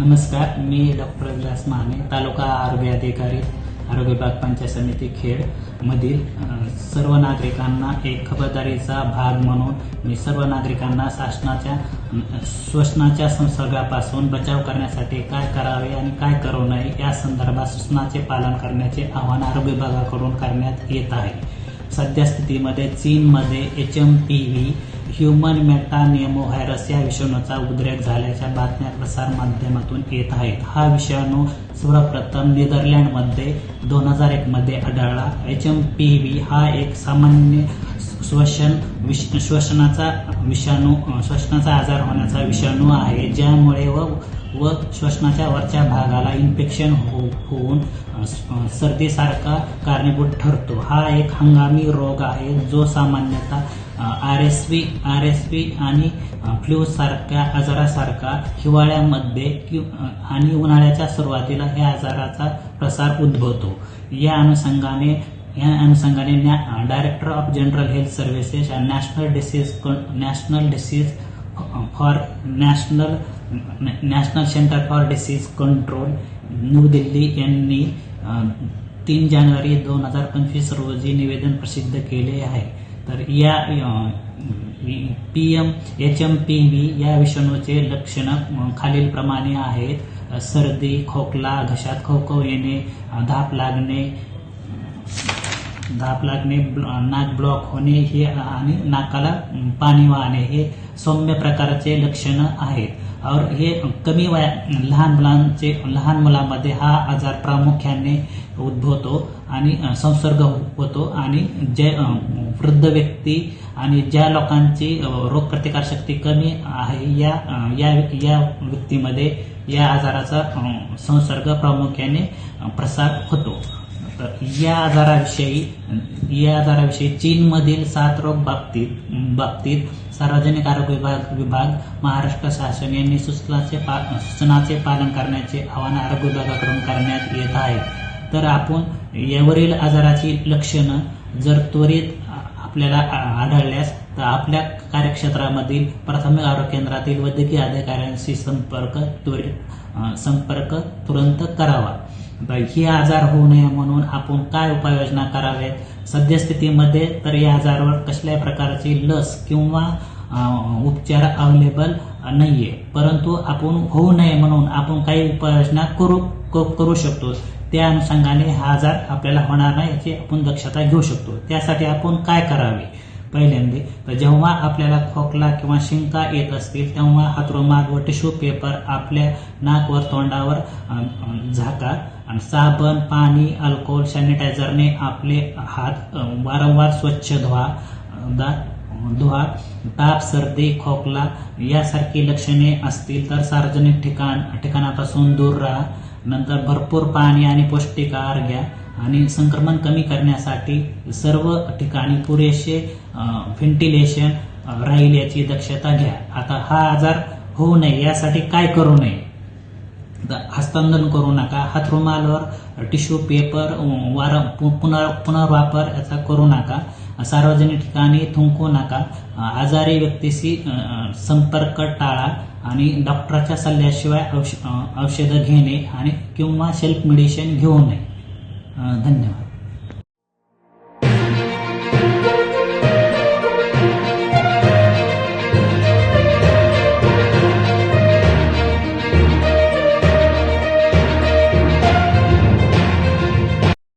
नमस्कार मी डॉक्टर विलास माने तालुका आरोग्य अधिकारी आरोग्य विभाग पंचायत समिती खेड मधील सर्व नागरिकांना एक खबरदारीचा भाग म्हणून मी सर्व नागरिकांना शासनाच्या श्वसनाच्या संसर्गापासून बचाव करण्यासाठी काय करावे आणि काय करू नये या संदर्भात सूचनाचे पालन करण्याचे आवाहन आरोग्य विभागाकडून करण्यात येत आहे. सध्या स्थितीमध्ये चीनमध्ये H M P V human metapneumovirus या विषाणूचा उद्रेक झाल्याच्या बातम्या प्रसार माध्यमातून येत आहेत. हा विषाणू सर्वप्रथम नेदरलँडमध्ये दोन हजार एक मध्ये आढळला. एच एम पी व्ही हा एक सामान्य श्वसन विष श्वसनाचा विषाणू श्वसनाचा आजार होण्याचा विषाणू आहे ज्यामुळे व व श्वसनाच्या वरच्या भागाला इन्फेक्शन हो होऊन सर्दीसारखा कारणीभूत ठरतो. हा एक हंगामी रोग आहे जो सामान्यतः R S V R S V आणि फ्लूसारख्या आजारासारखा हिवाळ्यामध्ये कि- आणि उन्हाळ्याच्या सुरुवातीला या आजाराचा प्रसार उद्भवतो. या अनुषंगाने या अनुषंगाने न्या- director of general health services आणि national disease national disease for national national centre for disease control new Delhi यांनी तीन जानेवारी दोन हजार पंचवीस रोजी निवेदन प्रसिद्ध केले आहे. तर या P M H M P V या विषाणूचे लक्षणं खालीलप्रमाणे आहेत. सर्दी खोकला घशात खवखव येणे धाप लागणे धाप लागणे ब्ल- नाक ब्लॉक होणे हे आणि नाकाला पाणी वाहणे हे सौम्य प्रकारचे लक्षणं आहेत. और हे कमी वया लहान मुलांचे लहान मुलांमध्ये हा आजार प्रामुख्याने उद्भवतो आणि संसर्ग होतो आणि जे वृद्ध व्यक्ती आणि ज्या लोकांची रोगप्रतिकारशक्ती कमी आहे या या या व्यक्तीमध्ये या आजाराचा संसर्ग प्रामुख्याने प्रसार होतो. या आजाराविषयी या आजाराविषयी चीनमधील सात रोग बाबतीत बाबतीत सार्वजनिक आरोग्य विभाग विभाग महाराष्ट्र शासन यांनी सूचनाचे पा सूचनाचे पालन करण्याचे आवाहन आरोग्य विभागाकडून करण्यात येत आहे. तर आपण यावरील आजाराची लक्षणं जर त्वरित आपल्याला आ- आढळल्यास तर आपल्या कार्यक्षेत्रामधील प्राथमिक आरोग्य केंद्रातील वैद्यकीय अधिकाऱ्यांशी संपर्क त्वरित संपर्क तुरंत करावा. हे आजार होऊ नये म्हणून आपण काय उपाययोजना कराव्यात? सद्यस्थितीमध्ये तर या आजारावर कसल्याही प्रकारची लस किंवा उपचार अवेलेबल नाहीये. परंतु आपण होऊ नये म्हणून आपण काही उपाययोजना करू करू शकतो. त्या अनुषंगाने हा आजार आपल्याला होणार नाही याची आपण दक्षता घेऊ शकतो. त्यासाठी आपण काय करावे? पहिल्यांदा. तर जेव्हा आपल्याला खोकला किंवा शिंका येत असतील तेव्हा हातरुमाल व टिश्यू पेपर आपल्या नाकवर तोंडावर झाका आणि साबण पाणी अल्कोहोल सॅनिटायझरने आपले हात वारंवार स्वच्छ धुवा दा धुवा. ताप सर्दी खोकला यासारखी लक्षणे असतील तर सार्वजनिक ठिकाण ठिकाणापासून दूर राहा. नंतर भरपूर पाणी आणि पौष्टिक आहार घ्या. आणि संक्रमण कमी करण्यासाठी सर्व ठिकाणी पुरेसे व्हेंटिलेशन राहील याची दक्षता घ्या. आता हा आजार होऊ नये यासाठी काय करू नये? हस्तांदन करू नका. हातरुमालावर टिश्यू पेपर वार पु- पुनर पुनर्वापर याचा करू नका. सार्वजनिक ठिकाणी थुंकू नका. आजारी व्यक्तीशी संपर्क टाळा आणि डॉक्टरच्या सल्ल्याशिवाय औष औषधं घेणे आणि किंवा सेल्फ मेडिसिन घेऊ नये. अं, धन्यवाद